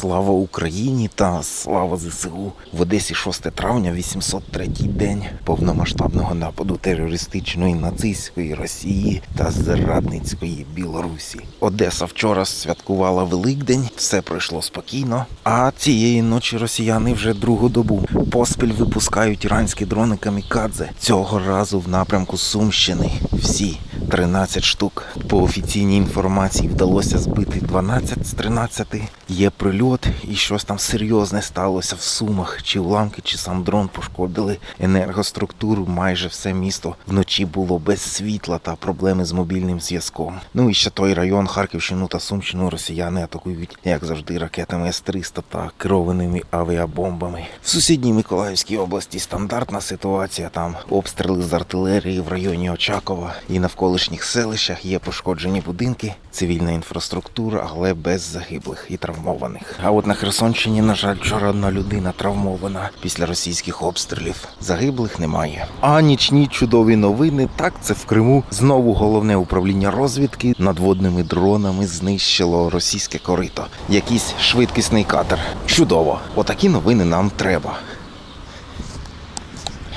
Слава Україні та слава ЗСУ. В Одесі 6 травня, 803 день повномасштабного нападу терористичної нацистської Росії та зрадницької Білорусі. Одеса вчора святкувала Великдень, все пройшло спокійно. А цієї ночі росіяни вже другу добу поспіль випускають іранські дрони камікадзе. Цього разу в напрямку Сумщини. Всі 13 штук. По офіційній інформації вдалося збити 12 з 13. Є прильот і щось там серйозне сталося в Сумах. Чи уламки, чи сам дрон пошкодили енергоструктуру. Майже все місто вночі було без світла та проблеми з мобільним зв'язком. Ну і ще той район Харківщину та Сумщину росіяни атакують, як завжди, ракетами С-300 та керованими авіабомбами. В сусідній Миколаївській області стандартна ситуація. Там обстріли з артилерії в районі Очакова і навколишніх селищах є пошкоджені будинки, цивільна інфраструктура, але без загиблих і травмованих. А от на Херсонщині, на жаль, вчора одна людина травмована після російських обстрілів. Загиблих немає. А нічні чудові новини. Так, це в Криму. Знову головне управління розвідки надводними дронами знищило російське корито. Якийсь швидкісний катер. Чудово! Отакі новини нам треба.